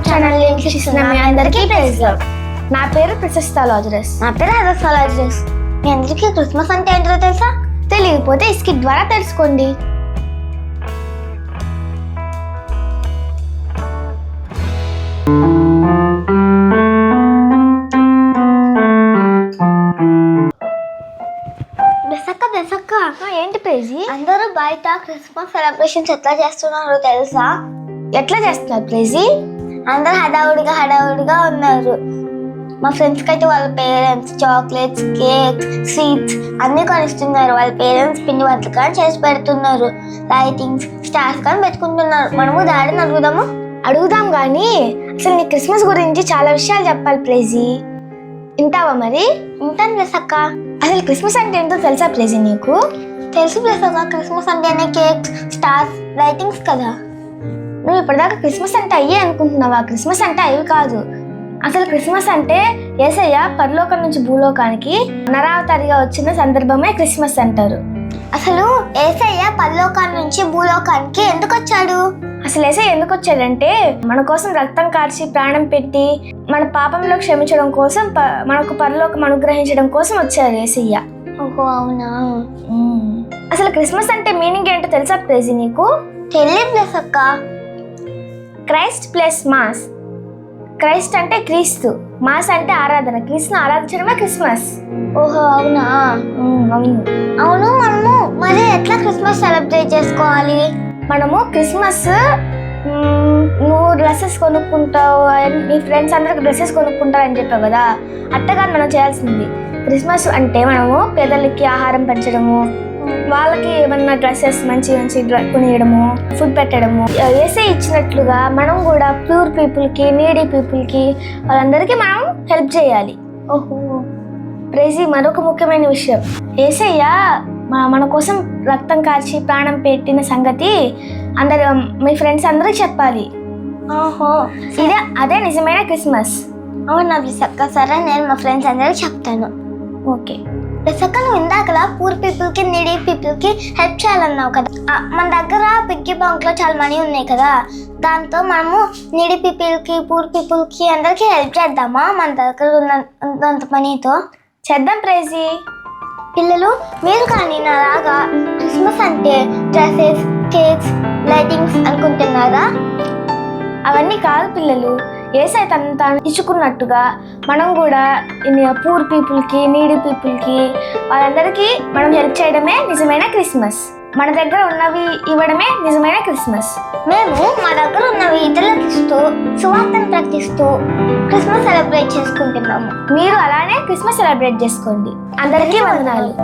YouTube channel వీక్షిస్తున్న మీ అందరికీ praise నా పేరు ప్రశస్త లాజరస్. నా పేరు హెదర్ మీ అందరికీ క్రిస్మస్ అంటే ఏంటో తెలుసా? తెలియకపోతే ఈ స్కిట్ ద్వారా తెలుసుకోండి. ఏంటి ప్రైజీ? అందరూ బయట క్రిస్మస్ సెలబ్రేషన్స్ ఎట్లా చేస్తున్నారో తెలుసా? ఎట్లా చేస్తున్నారు ప్రైజీ? అందరూ హడావుడిగా హడావుడిగా ఉన్నారు. మా ఫ్రెండ్స్కి అయితే వాళ్ళ పేరెంట్స్ చాక్లెట్స్ కేక్స్ స్వీట్స్ అన్నీ కొనిస్తున్నారు. వాళ్ళ పేరెంట్స్ పిండి వంటలు కానీ చేసి పెడుతున్నారు. లైటింగ్స్ స్టార్స్ కానీ పెట్టుకుంటున్నారు మనము డాడీని అడుగుదాము? అడుగుదాం కానీ అసలు నీ క్రిస్మస్ గురించి చాలా విషయాలు చెప్పాలి ప్రైజీ వింటావా మరి? ఉంటాను బెసక్క అసలు క్రిస్మస్ అంటే ఏంటో తెలుసా ప్రైజీ నీకు? తెలుసు బెసక్క క్రిస్మస్ అంటేనే కేక్స్ స్టార్స్ లైటింగ్స్ కదా. నువ్వు ఇప్పటిదాకా క్రిస్మస్ అంటే అయ్యే అనుకుంటున్నావా? క్రిస్మస్ అంటే అవి కాదు. అసలు క్రిస్మస్ అంటే ఏసయ్య పరలోకం నుంచి భూలోకానికి నరావతారిగా వచ్చిన సందర్భమే క్రిస్మస్ అంటారు. అసలు ఏసయ్య పరలోకాన్ని నుంచి భూలోకానికి ఎందుకు వచ్చాడు? అసలు ఏసయ్య ఎందుకు వచ్చాడంటే మన కోసం రక్తం కార్చి ప్రాణం పెట్టి మన పాపంలో క్షమించడం కోసం మనకు పరలోకం అనుగ్రహించడం కోసం వచ్చారు ఏసయ్య. ఓహో అవునా? అసలు క్రిస్మస్ అంటే మీనింగ్ ఏంటో తెలుసా ప్రేజీ నీకు? తెలియదు బెసక్క క్రైస్ట్ ప్లస్ మాస్. క్రైస్ట్ అంటే క్రీస్తు మాస్ అంటే ఆరాధన క్రీస్తుని ఆరాధించడమే క్రిస్మస్. ఓహో అవునా? అవును. అవును మనము మరి ఎట్లా క్రిస్మస్ సెలబ్రేట్ చేసుకోవాలి? మనము క్రిస్మస్ నువ్వు డ్రెస్సెస్ కొనుక్కుంటావు నీ ఫ్రెండ్స్ అందరికి డ్రెస్సెస్ కొనుక్కుంటావు అని చెప్పావు కదా? అట్టగా మనం చేయాల్సింది క్రిస్మస్ అంటే మనము పేదలకి ఆహారం పెంచడము వాళ్ళకి ఏమన్నా డ్రెస్సెస్ మంచి మంచి కొనియడము ఫుడ్ పెట్టడము వేసే ఇచ్చినట్లుగా మనం కూడా ప్యూర్ పీపుల్కి నీడీ పీపుల్కి వాళ్ళందరికీ మనం హెల్ప్ చేయాలి. ఓహో. ప్రేజీ మరొక ముఖ్యమైన విషయం. ఏసయ్య మన కోసం రక్తం కార్చి ప్రాణం పెట్టిన సంగతి అందరు మీ ఫ్రెండ్స్ అందరికి చెప్పాలి. ఓహో. ఇదే అదే నిజమైన క్రిస్మస్. అవునా సరే నేను మా ఫ్రెండ్స్ అందరికి చెప్తాను. ఓకే. విసక్క నువ్వు ఇందాకలా పూర్ పీపుల్కి నీడీ పీపుల్కి హెల్ప్ చేయాలన్నావు కదా. మన దగ్గర పిగ్గీ బాంక్లో చాలా మనీ ఉన్నాయి కదా. దాంతో మనము నీడీ పీపుల్కి పూర్ పీపుల్కి అందరికి హెల్ప్ చేద్దామా? మన దగ్గర ఉన్నంత మనీతో. చేద్దాం ప్రైజీ. పిల్లలు మీరు కానీ నాలాగా క్రిస్మస్ అంటే డ్రెస్సెస్ కేక్స్ లైటింగ్స్ అనుకుంటున్నారా? అవన్నీ కాదు పిల్లలు. ఏసై తను తాను ఇచ్చుకున్నట్టుగా మనం కూడా పూర్ పీపుల్కి నీడీ పీపుల్కి వాళ్ళందరికీ మనం హెల్ప్ చేయడమే నిజమైన క్రిస్మస్. మన దగ్గర ఉన్నవి ఇవ్వడమే నిజమైన క్రిస్మస్. మేము మా దగ్గర ఉన్న ఇతరులకు ఇస్తూ సువార్తను ప్రకటిస్తూ క్రిస్మస్ సెలబ్రేట్ చేసుకుంటున్నాము. మీరు అలానే క్రిస్మస్ సెలబ్రేట్ చేసుకోండి. అందరికీ వందనాలు.